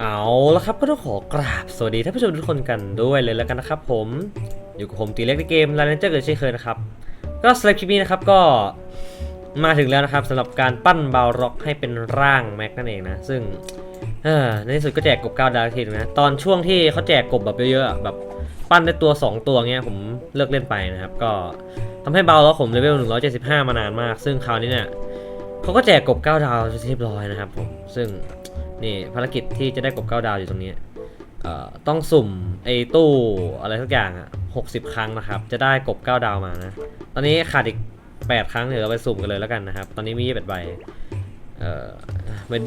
เอาละครับก็ต้องขอกราบสวัสดีท่านผู้ชมทุกคนกันด้วยเลยแล้วกันนะครับผมอยู่กับผมตีเล็กในเกมลาเลนเจอร์เกิดเช่นเคยนะครับ ก็สำหรับคลิปนี้นะครับก็มาถึงแล้วนะครับสำหรับการปั้นบาวร็อกให้เป็นร่างแม็กนั่นเองนะ ซึ่งเออในที่สุดก็แจกกบ9ดาวทีนึงนะ ตอนช่วงที่เขาแจกกบแบบเยอะๆแบบปั้นได้ตัว 2 ตัวเงี้ยผมเลิกเล่นไปนะครับ ก็ทำให้บาวร็อกผมเลเวล175 มานานมาก ซึ่งคราวนี้เนี่ยเขาก็แจกกบ9ดาวเรียบร้อยนะครับผมซึ่ง นี่ภารกิจที่จะได้กบเก้าดาวอยู่ตรงนี้เอ่อต้องสุ่มไอ้ตู้อะไรทุกอย่างอะหกสิบครั้งนะครับ จะได้กบเก้าดาวมานะ ตอนนี้ขาดอีกแปดครั้งเดี๋ยวเราไปสุ่มกันเลยแล้วกันนะครับ ตอนนี้มียี่สิบใบเอ่อ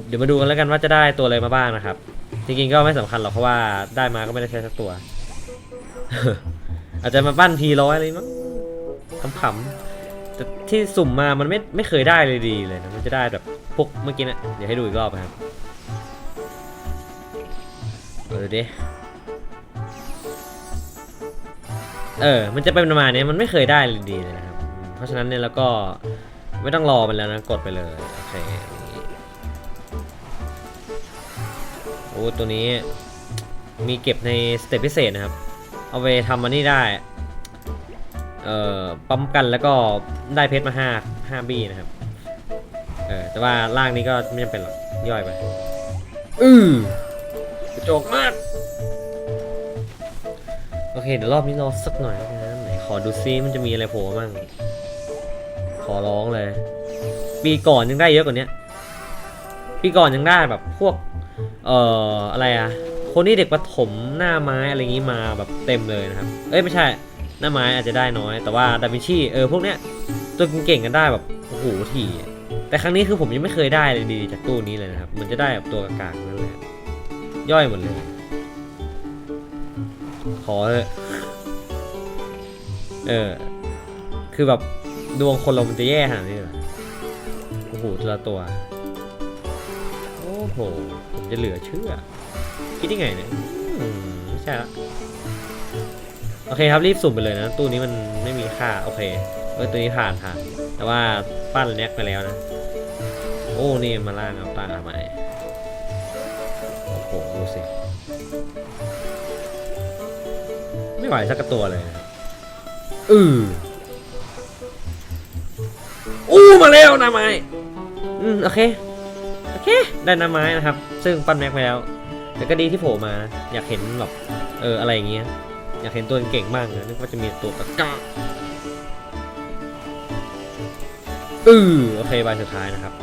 เดี๋ยวมาดูกันแล้วกันว่าจะได้ตัวอะไรมาบ้างนะครับ จริงๆก็ไม่สำคัญหรอกเพราะว่าได้มาก็ไม่ได้ใช้สักตัว อาจจะมาปั้นพีร้อยอะไรมั้งขำๆแต่ที่สุ่มมามันไม่ไม่เคยได้เลยดีเลยนะมันจะได้แบบพวกเมื่อกี้นะเดี๋ยวให้ดูอีกรอบนะครับ เออดิ เออ มันจะเป็นประมาณนี้มันไม่เคยได้เลยดีเลยนะครับ เพราะฉะนั้นเนี่ยเราก็ไม่ต้องรอมันแล้วนะ กดไปเลย โอเคโอ้ตัวนี้มีเก็บในสเต็ปพิเศษนะครับ เอาไปทำมันนี่ได้ เอ่อปั๊มกันแล้วก็ได้เพชรมาห้าห้าบี้นะครับ เออแต่ว่าล่างนี้ก็ไม่จำเป็นหรอกย่อยไป อือ ระจกมาก โอเค เดี๋ยวรอบนี้รอสักหน่อยนะไหนขอดูซิมันจะมีอะไรโผล่มาบ้าง ขอร้องเลย ปีก่อนยังได้เยอะกว่านี้ปีก่อนยังได้แบบพวก เอ่อ อะไรอะคนที่เด็กประถมหน้าไม้อะไรอย่างงี้มาแบบเต็มเลยนะครับ เอ้ยไม่ใช่ หน้าไม้อาจจะได้น้อย แต่ว่าดาวินชีเออพวกเนี้ยตัวเก่งๆกันได้แบบโอ้โหถี่แต่ครั้งนี้คือผมยังไม่เคยได้เลยดีจากตู้นี้เลยนะครับ มันจะได้แบบตัวกลางๆนั่นแหละ ย่อยหมดเลย ขอเลยเออ คือแบบดวงคนเรามันจะแย่ขนาดนี้เหรอโอ้โหตัวละตัว โอ้โห ผมจะเหลือเชื่อ คิดได้ไงเนี่ยไม่ใช่ละโอเคครับรีบสุ่มไปเลยนะ ตู้นี้มันไม่มีค่า โอเคเออตัวนี้ผ่านผ่านแต่ว่าปั้นแน็กไปแล้วนะ โอ้ นี่มาล่างเอาตาใหม่ สิ ไม่ไหวสักตัวเลยอืออู้มาแล้วนาไม้อืมโอเค โอเค ได้นาไม้นะครับ ซึ่งปั้นแม็กไปแล้ว แต่ก็ดีที่โผล่มา อยากเห็นแบบ เออ อะไรอย่างเงี้ย อยากเห็นตัวเก่งๆบ้างนะนึกว่าจะมีตัวกากาอือโอเคใบสุดท้ายนะครับ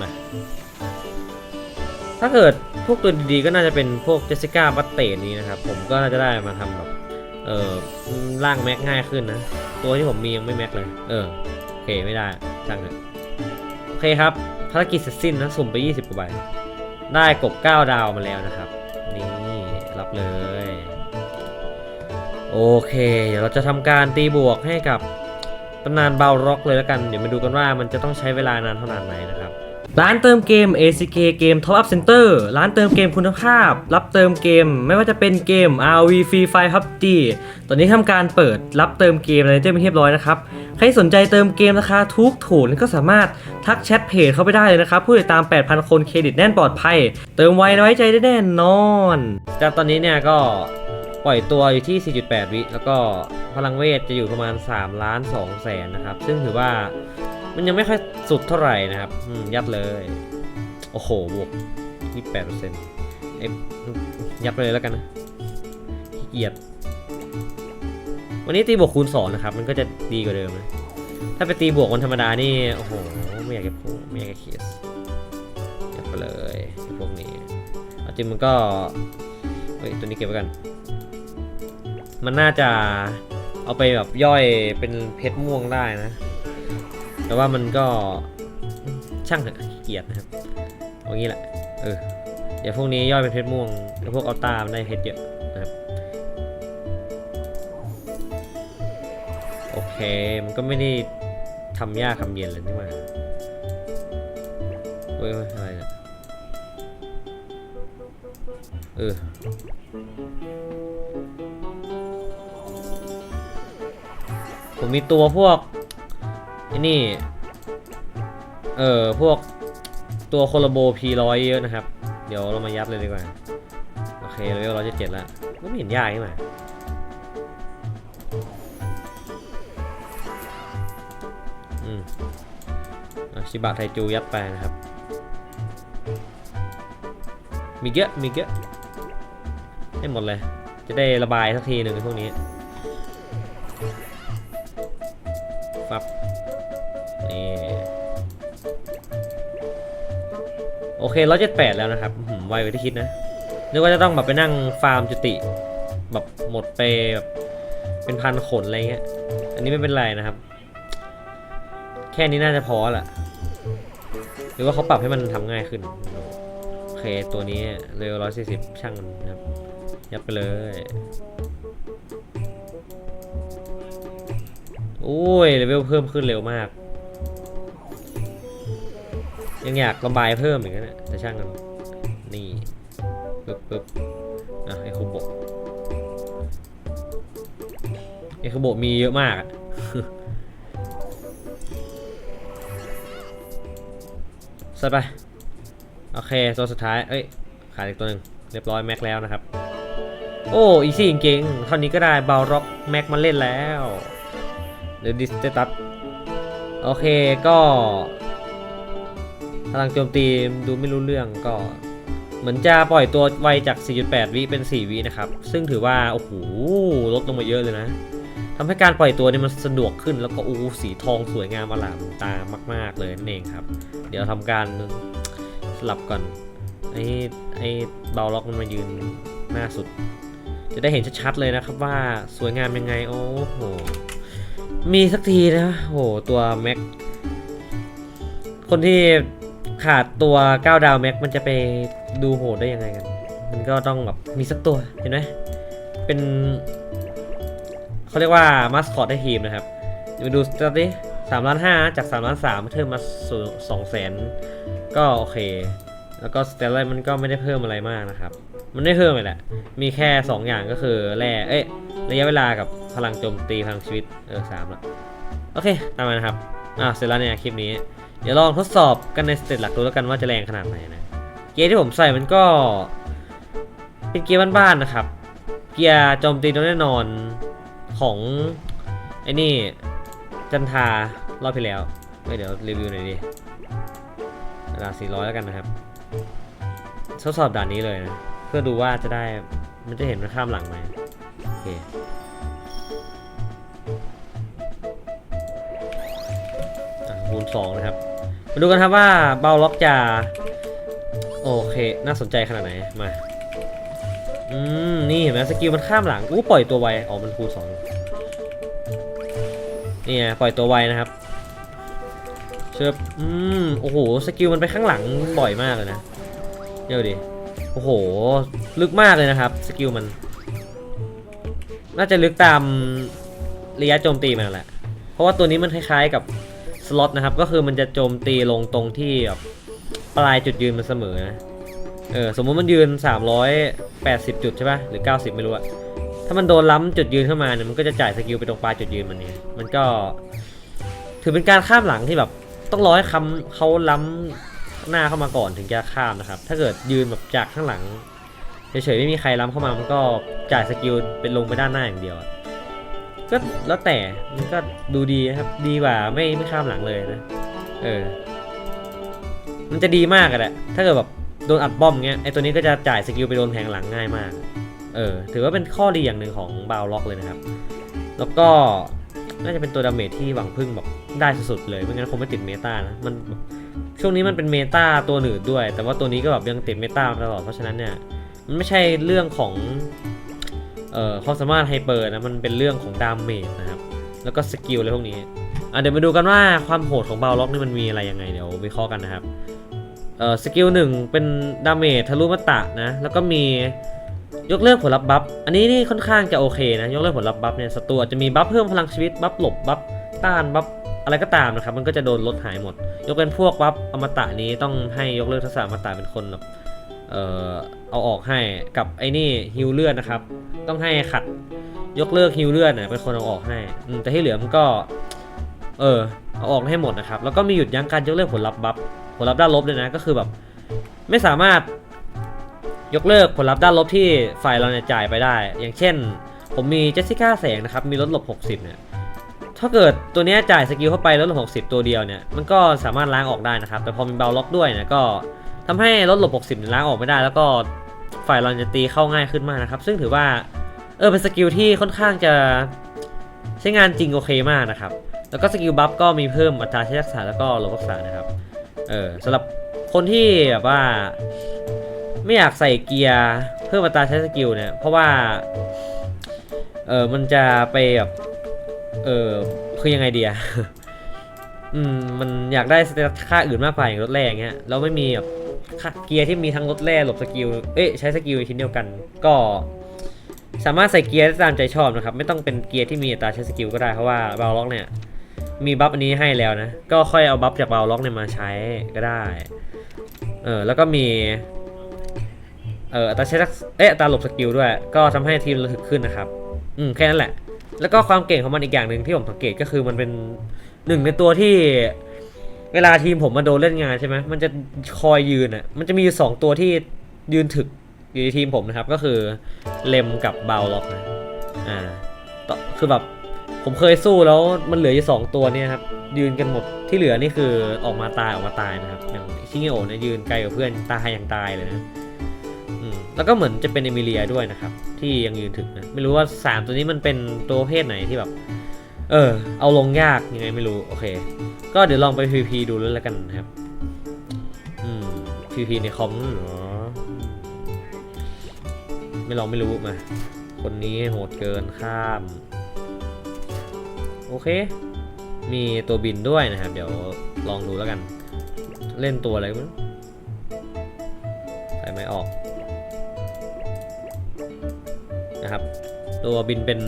มา ถ้าเกิด พวกตัวดีๆก็น่าจะเป็นพวกเจสสิก้าบัตเตนนี้นะครับ ผมก็น่าจะได้มาทำแบบเออร่างแม็กง่ายขึ้นนะ ตัวที่ผมมียังไม่แม็กเลย เออโอเคไม่ได้ช่างเถอะโอเคครับภารกิจเสร็จสิ้นนะสุ่มไป 20กว่าใบได้กบ 9 ดาวมาแล้วนะครับ นี่รับเลย โอเค เดี๋ยวเราจะทำการตีบวกให้กับตำนานเบาร็อกเลยแล้วกัน เดี๋ยวมาดูกันว่ามันจะต้องใช้เวลานานเท่าไหร่นะครับ ร้านเติมเกม ACK เกม Top Up Center ร้านเติมเกมคุณภาพ รับเติมเกม ไม่ว่าจะเป็นเกม RV Free Fire PUBG ตอนนี้ทำการเปิดรับเติมเกมอะไรเจ้าไม่เรียบร้อยนะครับ ใครสนใจเติมเกมราคาทุกถูกก็สามารถทักแชทเพจเข้าไปได้เลยนะครับ ผู้ติดตาม 8,000 คนเครดิตแน่นปลอดภัย เติมไวไว้ใจได้แน่นอนจากตอนนี้เนี่ยก็ปล่อยตัวอยู่ที่ 4.8 วิ แล้วก็พลังเวทจะอยู่ประมาณ 3 ล้าน2แสนนะครับ ซึ่งถือว่า มันยังไม่ค่อยสุดเท่าไหร่นะครับยัดเลย โอ้โหบวก28เปอร์เซ็นต์เอ้ยยัดไปเลยแล้วกันนะขี้เกียจวันนี้ตีบวกคูณ2นะครับ มันก็จะดีกว่าเดิมนะ ถ้าไปตีบวกวันธรรมดานี่ โอ้โห ไม่อยากจะพูดไม่อยากจะเขียนยัดไปเลยพวกนี้เอาจริงมันก็ เฮ้ย ตัวนี้เก็บไว้กัน มันน่าจะเอาไปแบบย่อยเป็นเพชรม่วงได้นะ แต่ว่ามันก็ช่างเถอะเกียจนะครับเอางี้แหละเออเดี๋ยวพวกนี้ย่อยเป็นเพชรม่วงแล้วพวกอัลต้ามันได้เพชรเยอะนะครับโอเคมันก็ไม่ได้ทำยากทำเย็นเลยนี่หว่าเว้ยเว้ยอะไรเนี่ยเออผมมีตัวพวก ไอ้นี่ เออพวกตัวโคลโบพีร้อยเยอะนะครับ เดี๋ยวเรามายัดเลยดีกว่า โอเคเลเวลร้อยเจ็ดแล้วก็ไม่เห็นยากใช่ไหมอืมอชิบะไทจูยัดไปนะครับ มีเยอะมีเยอะให้หมดเลย จะได้ระบายสักทีหนึ่งในพวกนี้ โอเคร้อยเจ็ดแปดแล้วนะครับหือไวกว่าที่คิดนะนึกว่าจะต้องแบบไปนั่งฟาร์มจุติ แบบหมดไปแบบเป็นพันขนอะไรเงี้ย อันนี้ไม่เป็นไรนะครับ แค่นี้น่าจะพอละหรือว่าเขาปรับให้มันทำง่ายขึ้น โอเคตัวนี้เร็วร้อยสี่สิบช่างมันนะครับ ยัดไปเลยโอ้ยเลเวลเพิ่มขึ้นเร็วมาก ยังอยากระบายเพิ่มอีกนะเนี่ยแต่ช่างมันนี่ปึ๊บปึ๊บอะไอคุโบะไอคุโบะมีเยอะมากอะสไป โอเคตัวสุดท้าย เอ้ย ขาดอีกตัวหนึ่งเรียบร้อยแม็กแล้วนะครับ โอ้อีซี่จริงๆเท่านี้ก็ได้เบาร็อกแม็กมาเล่นแล้วเดี๋ยวดิสเตตัสโอเคก็ พลังโจมตีดูไม่รู้เรื่องก็ เหมือนจะปล่อยตัวไวจาก 4.8 วิเป็น 4 วินะครับ ซึ่งถือว่า โอ้โห ลดลงมาเยอะเลยนะทำให้การปล่อยตัวเนี่ยมันสะดวกขึ้นแล้วก็อู้สีทองสวยงามอลามตามาก ๆ เลยนั่นเองครับ เดี๋ยวทำการสลับก่อนไอ้ไอ้เบาล็อกมันมายืนหน้าสุด จะได้เห็นชัดๆเลยนะครับว่าสวยงามยังไง โอ้โห มีสักทีนะโอ้โหตัวแม็กคนที่ ขาดตัว9ดาวแม็กมันจะไปดูโหดได้ยังไงกัน มันก็ต้องแบบมีสักตัวเห็นไหมเป็นเขาเรียกว่ามาสคอตให้ทีมนะครับมาดูสตาร์ทดิสามล้านห้าจากสามล้านสามเพิ่มมาสองแสนก็โอเค แล้วก็สเตลเลมันก็ไม่ได้เพิ่มอะไรมากนะครับ มันไม่เพิ่มเลยแหละ มีแค่ 2 อย่างก็คือแร่เอ้ยระยะเวลากับพลังโจมตีพลังชีวิต เออสามละโอเค ตามมานะครับ อ่าเสร็จแล้วเนี่ยคลิปนี้ เดี๋ยวลองทดสอบกันในสเตจหลักดูแล้วกันว่าจะแรงขนาดไหนนะ เกียร์ที่ผมใส่มันก็ เป็นเกียร์บ้านๆนะครับ เกียร์โจมตีโดยแน่นอนของไอ้นี่จันทารอบที่แล้วเฮ้ยเดี๋ยวรีวิวหน่อยดิด่า400 แล้วกันนะครับ ทดสอบด่านนี้เลยนะ เพื่อดูว่าจะได้มันจะเห็นมันข้ามหลังไหมโอเคคูณสองนะครับ มาดูกันครับว่าเบาล็อกจะโอเค น่าสนใจขนาดไหน มา อืม นี่เห็นไหมสกิลมันข้ามหลัง อู้ปล่อยตัวไว อ๋อ มันคูสองนี่ไงปล่อยตัวไวนะครับเชิบอืม โอ้โห สกิลมันไปข้างหลังบ่อยมากเลยนะ เดี๋ยวดิ โอ้โห ลึกมากเลยนะครับ สกิลมัน น่าจะลึกตามระยะโจมตีมันแหละ เพราะว่าตัวนี้มันคล้ายๆกับ สล็อตนะครับ ก็คือมันจะโจมตีลงตรงที่แบบปลายจุดยืนมันเสมอนะเออสมมุติมันยืน 380 จุดใช่ป่ะหรือ 90 ไม่รู้อะถ้ามันโดนล้ำจุดยืนเข้ามาเนี่ยมันก็จะจ่ายสกิลไปตรงปลายจุดยืนมันเนี่ยมันก็ ถือเป็นการข้ามหลังที่แบบต้องรอให้คำเขาล้ำหน้าเข้ามาก่อนถึงจะข้ามนะครับ ถ้าเกิดยืนแบบจากข้างหลังเฉยๆไม่มีใครล้ำเข้ามามันก็จ่ายสกิลเป็นลงไปด้านหน้าอย่างเดียวอะ ก็แล้วแต่มันก็ดูดีนะครับ ดีกว่าไม่ไม่ข้ามหลังเลยนะ เออ มันจะดีมากอะแหละถ้าเกิดแบบโดนอัดป้อมเงี้ยไอตัวนี้ก็จะจ่ายสกิลไปโดนแทงหลังง่ายมาก เออ ถือว่าเป็นข้อดีอย่างหนึ่งของบาวล็อกเลยนะครับ แล้วก็น่าจะเป็นตัวดาเมจที่หวังพึ่งแบบได้สุดๆเลยไม่งั้นคงไม่ติดเมตานะมันช่วงนี้มันเป็นเมตาตัวหนืดด้วย แต่ว่าตัวนี้ก็แบบยังติดเมตาตลอดเพราะฉะนั้นเนี่ยมันไม่ใช่เรื่องของ เอ่อความสามารถไฮเปอร์นะมันเป็นเรื่องของดาเมจนะครับแล้วก็สกิลอะไรพวกนี้อะเดี๋ยวมาดูกันว่าความโหดของบาวล็อกนี่มันมีอะไรยังไงเดี๋ยววิเคราะห์กันนะครับเอ่อสกิลหนึ่งเป็นดาเมจทะลุมัตตะนะแล้วก็มียกเลิกผลลัพธ์บัฟอันนี้นี่ค่อนข้างจะโอเคนะยกเลิกผลลัพธ์บัฟเนี่ยศัตรูจะมีบัฟเพิ่มพลังชีวิตบัฟหลบบัฟต้านบัฟอะไรก็ตามนะครับมันก็จะโดนลดหายหมด ยกเป็นพวกบัฟอมตะนี้ต้องให้ยกเลิกทักษะอมตะเป็นคนแบบ เอ่อเอาออกให้กับไอ้นี่ฮิวเลือดนะครับ ต้องให้ขัดยกเลิกฮิวเลือดนะเป็นคนเอาออกให้แต่ที่เหลือมันก็ เออเอาออกให้หมดนะครับ แล้วก็มีหยุดยั้งการยกเลิกผลลัพธ์บัฟผลลัพธ์ด้านลบเลยนะก็คือแบบ ไม่สามารถยกเลิกผลลัพธ์ด้านลบที่ฝ่ายเราเนี่ยจ่ายไปได้ อย่างเช่น ผมมีเจสสิก้าแสงนะครับ มีลดหลบ 60 เนี่ย ถ้าเกิดตัวนี้จ่ายสกิลเข้าไปลดหลบ 60 ตัวเดียวเนี่ย มันก็สามารถล้างออกได้นะครับ แต่พอมีเบาล็อกด้วยเนี่ยก็ ทำให้ลดหลบ 60ล้างออกไม่ได้ แล้วก็ฝ่ายเราจะตีเข้าง่ายขึ้นมากนะครับ ซึ่งถือว่า เออเป็นสกิลที่ค่อนข้างจะใช้งานจริงโอเคมากนะครับ แล้วก็สกิลบัฟก็มีเพิ่มอัตราใช้ทักษะแล้วก็ลดทักษะนะครับ เออสำหรับคนที่แบบว่า ไม่อยากใส่เกียร์เพิ่มอัตราใช้สกิลเนี่ย เพราะว่า เออมันจะไปแบบเออคือยังไงเดียอืมมันอยากได้สเตตัสค่าอื่นมากกว่าอย่างรถแรงเงี้ยแล้วไม่มีแบบ เกียร์ที่มีทั้งรถแร่หลบสกิล เอ้ยใช้สกิลชิ้นเดียวกัน ก็สามารถใส่เกียร์ได้ตามใจชอบนะครับ ไม่ต้องเป็นเกียร์ที่มีอัตราใช้สกิลก็ได้เพราะว่าบาล็อกเนี่ยมีบัฟอันนี้ให้แล้วนะ ก็ค่อยเอาบัฟจากบาล็อกเนี่ยมาใช้ก็ได้ เออแล้วก็มี เอออัตราใช้ทักเอ๊ะอัตราหลบสกิลด้วย ก็ทำให้ทีมเราถึกขึ้นนะครับ อืมแค่นั้นแหละ แล้วก็ความเก่งของมันอีกอย่างหนึ่งที่ผมสังเกตก็คือมันเป็นหนึ่งในตัวที่ เวลาทีมผมมาโดนเล่นงานใช่ไหมมันจะคอยยืนอะ มันจะมีอยู่สองตัวที่ยืนถึกอยู่ในทีมผมนะครับ ก็คือเลมกับเบาล็อกนะอ่าคือแบบผมเคยสู้แล้วมันเหลืออยู่สองตัวเนี่ยครับยืนกันหมดที่เหลือนี่คือออกมาตายออกมาตายนะครับอย่างชิเงโอเนี่ยยืนไกลกับเพื่อนตายอย่างตายเลยนะอืมแล้วก็เหมือนจะเป็นเอมิเลียด้วยนะครับ ที่ยังยืนถึงนะไม่รู้ว่า 3 ตัวนี้มันเป็นตัวเพศไหนที่แบบ เออ เอาลงยากยังไงไม่รู้ โอเค ก็เดี๋ยวลองไป PVP ดูแล้วกันครับ อืม PVP ในคอมเหรอไม่ลองไม่รู้มา คนนี้โหดเกินข้าม โอเค มีตัวบินด้วยนะครับ เดี๋ยวลองดูแล้วกัน เล่นตัวอะไรมั้งใส่ไม้ออก นะครับ ตัวบินเป็น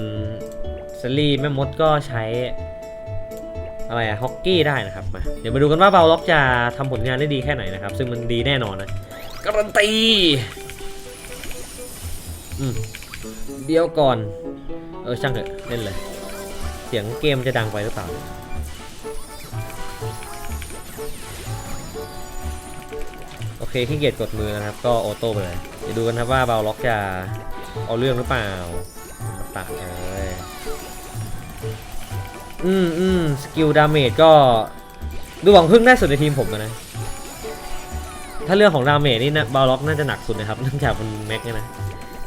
ซลลี่แม่มดก็ใช้ อะไรอะฮอกกี้ได้นะครับมาเดี๋ยวมาดูกันว่าเบาล็อกจะทำผลงานได้ดีแค่ไหนนะครับ ซึ่งมันดีแน่นอนนะ การันตีอืมเดียวก่อน เออช่างเถอะเล่นเลย เสียงเกมจะดังไปหรือเปล่าโอเคที่เกียจกดมือนะครับ ก็ออโต้ไปเลย เดี๋ยวดูกันครับว่าเบาล็อกจะเอาเรื่องหรือเปล่าตัดเลย อืมอืมสกิลดาเมจก็ ดูหวังพึ่งได้สุดในทีมผมนะ ถ้าเรื่องของดาเมจนี่นะบาล็อกน่าจะหนักสุดนะครับเนื่องจากมันแม็กนี่นะ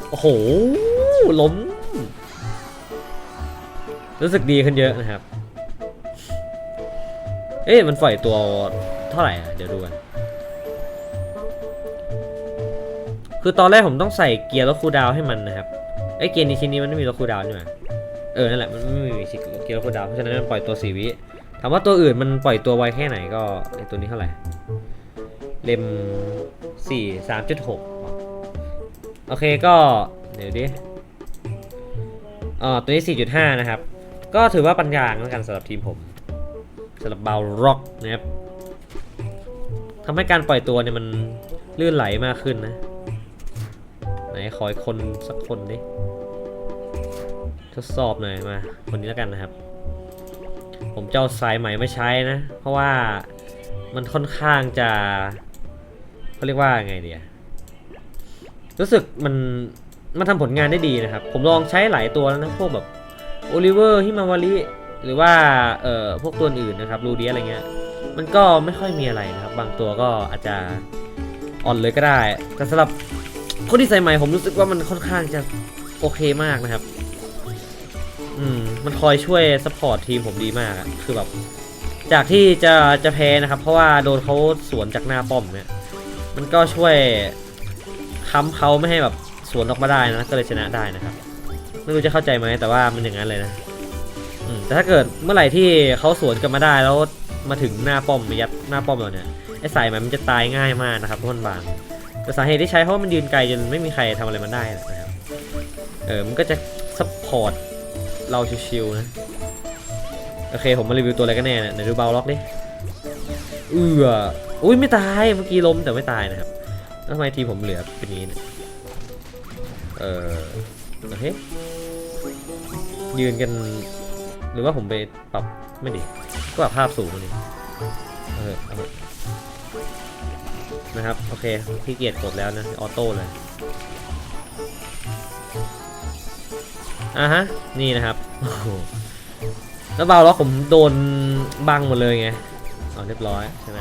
โอ้โห ล้ม รู้สึกดีขึ้นเยอะนะครับ เอ๊ะมันปล่อยตัวเท่าไหร่อะ เดี๋ยวดูกัน คือตอนแรกผมต้องใส่เกียร์ลดคูดาวให้มันนะครับไอ้เกียร์นี้ชิ้นนี้มันไม่มีลดคูดาวน์ใช่ไหม เออนั่นแหละมันไม่มีเกียร์ลดคูดาวเพราะฉะนั้นมันปล่อยตัวสีวิถามว่าตัวอื่นมันปล่อยตัวไวแค่ไหนก็ไอตัวนี้เท่าไหร่เล่มสี่สามจุดหกโอเคก็เดี๋ยวดิอ๋อตัวนี้สี่จุดห้านะครับ ก็ถือว่าปัญญางแล้วกันสำหรับทีมผมสำหรับเบลร็อกนะครับทำให้การปล่อยตัวเนี่ยมันลื่นไหลมากขึ้นนะ ไหนขออีกคนสักคนดิ ทดสอบหน่อยมาคนนี้แล้วกันนะครับ ผมจะเอาสายใหม่มาใช้นะ เพราะว่ามันค่อนข้างจะเขาเรียกว่าไงเดียรู้สึกมันมันทำผลงานได้ดีนะครับ ผมลองใช้หลายตัวแล้วนะพวกแบบโอลิเวอร์ฮิมาวาริหรือว่าเอ่อพวกตัวอื่นนะครับรูเดียอะไรเงี้ยมันก็ไม่ค่อยมีอะไรนะครับ บางตัวก็อาจจะอ่อนเลยก็ได้ แต่สำหรับคนที่ใส่ใหม่ผมรู้สึกว่ามันค่อนข้างจะโอเคมากนะครับ มันคอยช่วยสปอร์ตทีมผมดีมากอะคือแบบ จากที่จะจะแพ้นะครับ เพราะว่าโดนเขาสวนจากหน้าป้อมเนี่ย มันก็ช่วยค้ำเขาไม่ให้แบบสวนออกมาได้นะ ก็เลยชนะได้นะครับ ไม่รู้จะเข้าใจไหมแต่ว่ามันอย่างนั้นเลยนะอืมแต่ถ้าเกิดเมื่อไหร่ที่เขาสวนกลันมาได้แล้วมาถึงหน้าป้อมยัดหน้าป้อมเราเนี่ยไอ้สายมันมันจะตายง่ายมากนะครับทุกคนบางแต่สาเหตุที่ใช้เพราะมันยืนไกลจนไม่มีใครทำอะไรมันได้นะครับ เออมันก็จะซัพพอร์ต เราชิวๆนะ โอเคผมมารีวิวตัวอะไรกันแน่เนี่ยไหนดูเบาล็อกดิเอืออุ้ยไม่ตายเมื่อกี้ล้มแต่ไม่ตายนะครับทำไมทีผมเหลือเป็นนี้เนี่ยเออโอเคยืนกัน หรือว่าผมไปปรับไม่ดีก็ปรับภาพสูงกันี้เออนะครับ โอเคพี่เกียรกดแล้วนะออโต้เลย อะฮะ นี่นะครับ แล้วเบาแล้วผมโดนบังหมดเลยไงเอาเรียบร้อยใช่ไหม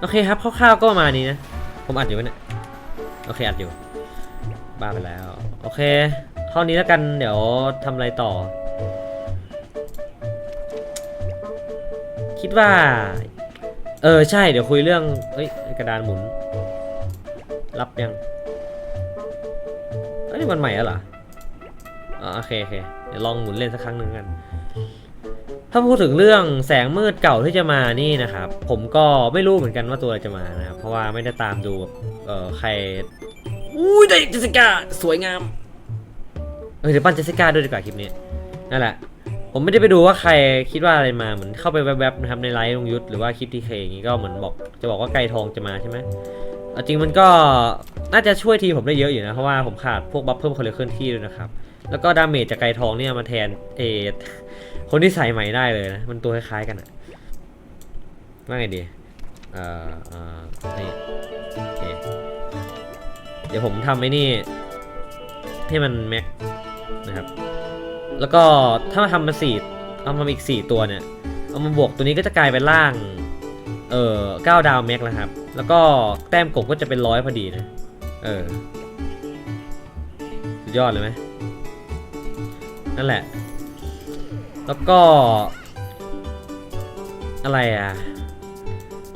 โอเคครับคร่าวๆก็ประมาณนี้นะ ผมอัดอยู่เนี่ยโอเคอัดอยู่ บ้าไปแล้ว โอเคเท่านี้แล้วกันเดี๋ยวทำอะไรต่อ คิดว่า เออใช่เดี๋ยวคุยเรื่องเอ้ยกระดานหมุน รับยังอ้ยนี่วันใหม่แล้วเหรออ๋อโอเคโอเคเดี๋ยวลองหมุนเล่นสักครั้งหนึ่งกัน ถ้าพูดถึงเรื่องแสงมืดเก่าที่จะมานี่นะครับ ผมก็ไม่รู้เหมือนกันว่าตัวอะไรจะมานะครับ เพราะว่าไม่ได้ตามดูแบบเออใคร อุ้ยได้เจสสิก้าสวยงาม เออเดี๋ยวปั้นเจสสิก้าด้วยดีกว่าคลิปนี้ นั่นแหละ ผมไม่ได้ไปดูว่าใครคิดว่าอะไรมา เหมือนเข้าไปแวบๆนะครับในไลฟ์ลงยุทธหรือว่าคลิปทีเคอย่างงี้ก็เหมือนบอกจะบอกว่าไก่ทองจะมาใช่ไหม เอาจริงมันก็น่าจะช่วยทีผมได้เยอะอยู่นะ เพราะว่าผมขาดพวกบัฟเพิ่มคนเร็วเคลื่อนที่ด้วยนะครับ แล้วก็ดาเมจจากไก่ทองเนี่ยมาแทนเอทคนที่ใส่ใหม่ได้เลยนะ มันตัวคล้ายๆกันอะว่าไงดี เอ่อเอ่อนี่โอเคเดี๋ยวผมทำไอ้นี่ ให้มันแม็กนะครับ แล้วก็ถ้าทำมาสี่เอามาอีกสี่ตัวเนี่ย เอามาบวกตัวนี้ก็จะกลายเป็นล่าง เอ่อเก้าดาวแม็กแล้วครับ แล้วก็แต้มกบก็จะเป็นร้อยพอดีนะ เออ สุดยอดเลยไหมนั่นแหละ แล้วก็ อะไรอะ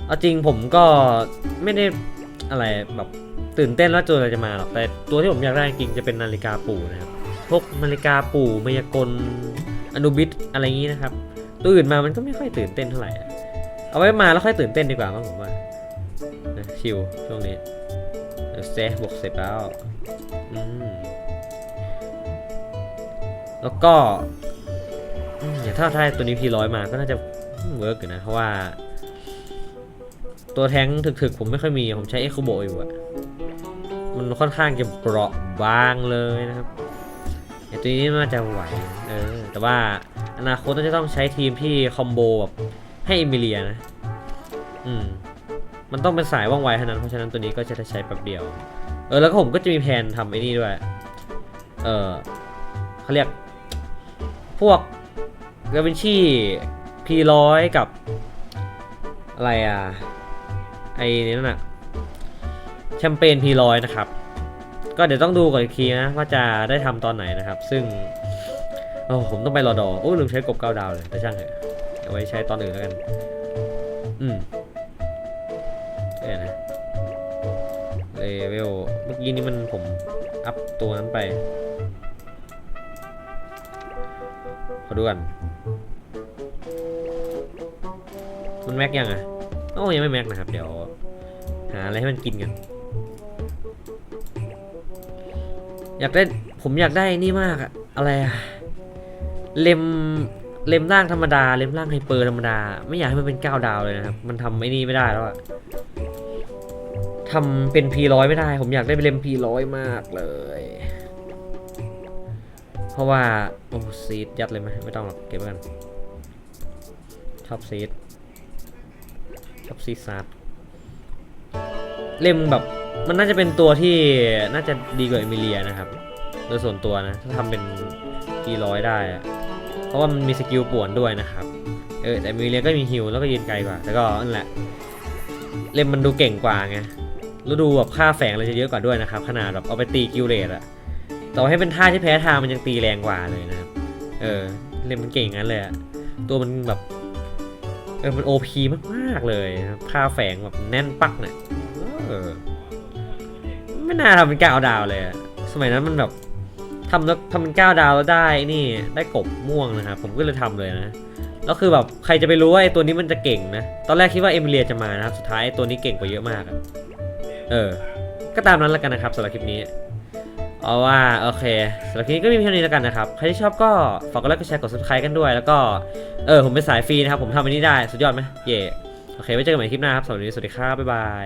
เอาจริงผมก็ไม่ได้อะไรแบบตื่นเต้นว่าตัวอะไรจะมาหรอก แต่ตัวที่ผมอยากได้จริงจะเป็นนาฬิกาปู่นะครับ พวกนาฬิกาปู่มายากลอนุบิตอะไรอย่างนี้นะครับ ตัวอื่นมามันก็ไม่ค่อยตื่นเต้นเท่าไหร่ เอาไว้มาแล้วค่อยตื่นเต้นดีกว่ามั้งผมว่าชิลช่วงนี้เดี๋ยวเซฟบวกเสร็จแล้วอืมแล้วก็อย่างถ้าถ้าตัวนี้พีร้อยมาก็น่าจะเวิร์กอยู่นะ เพราะว่า ตัวแท้งถึกๆ ผมไม่ค่อยมี ผมใช้เอ็กโคโบอยู่อะมันค่อนข้างจะเปราะบางเลยนะครับไอตัวนี้น่าจะไหวเออแต่ว่าอนาคตน่าจะต้องใช้ทีมที่คอมโบแบบ ให้เอมิเลียนะ อืม มันต้องเป็นสายว่องไวเท่านั้น เพราะฉะนั้นตัวนี้ก็จะได้ใช้แป๊บเดียว เออ แล้วก็ผมก็จะมีแผนทำไอ้นี่ด้วย เออเขาเรียก พวกกาวินชี่พีร้อยกับ อะไรอะ ไอ้นี่นั่นน่ะแชมเปญพีร้อยนะครับ ก็เดี๋ยวต้องดูก่อนอีกทีนะว่าจะได้ทำตอนไหนนะครับ ซึ่งโอ้ผมต้องไปรอดอโอ้ลืมใช้กบเก้าดาวเลยแต่ช่างเถอะ เอาไว้ใช้ตอนอื่นแล้วกัน อืมเนี่ยนะเลเวลเมื่อกี้นี้มันผมอัพตัวนั้นไปขอดูกันมันแม็กยังอะโอ้ยังไม่แม็กนะครับ เดี๋ยว หาอะไรให้มันกินกัน อยากได้ผมอยากได้นี่มากอะอะไรอะเลม เลมร่างธรรมดา เลมร่างไฮเปอร์ธรรมดา ไม่อยากให้มันเป็นเก้าดาวเลยนะครับ มันทำไม่นี่ไม่ได้แล้วอะทำเป็นพีร้อยไม่ได้ ผมอยากได้เป็นเลมพีร้อยมากเลย เพราะว่า โอ้ซีดยัดเลยไหมไม่ต้องหรอก เก็บกันชอบซีดชอบซีซาร์เล่มแบบมันน่าจะเป็นตัวที่น่าจะดีกว่าเอมิเลียนะครับ โดยส่วนตัวนะ ถ้าทำเป็นกีร้อยได้อะ เพราะว่ามันมีสกิลป่วนด้วยนะครับ เออแต่มิเลียก็มีฮิลแล้วก็ยืนไกลกว่า แต่ก็นั่นแหละ เล่มมันดูเก่งกว่าไง แล้วดูแบบค่าแฝงอะไรจะเยอะกว่าด้วยนะครับ ขนาดแบบเอาไปตีกิลเลตอะต่อให้เป็นท่าที่แพ้ทางมันยังตีแรงกว่าเลยนะครับ เออ เล่มมันเก่งงั้นเลยอะตัวมันแบบ เออ มันโอพีมากๆเลยครับค่าแฝงแบบแน่นปักเนี่ยไม่น่าทำเป็นเก้าดาวเลยอะสมัยนั้นมันแบบ ทำแล้วทำเป็นเก้าดาวแล้วได้นี่ได้กบม่วงนะครับผมก็เลยทำเลยนะแล้วคือแบบใครจะไปรู้ว่าไอ้ตัวนี้มันจะเก่งนะ ตอนแรกคิดว่าเอมิเลียจะมานะครับ สุดท้ายไอ้ตัวนี้เก่งกว่าเยอะมากเออ ก็ตามนั้นแล้วกันนะครับสำหรับคลิปนี้เอาว่าโอเคสำหรับคลิปนี้ก็มีเท่านี้แล้วกันนะครับ ใครที่ชอบก็ฝากกดไลค์กดแชร์กด subscribe กันด้วย แล้วก็เออผมเป็นสายฟรีนะครับผมทำอันนี้ได้สุดยอดไหมเย่โอเคไว้เจอกันใหม่คลิปหน้าครับสำหรับวันนี้สวัสดีครับบ๊ายบาย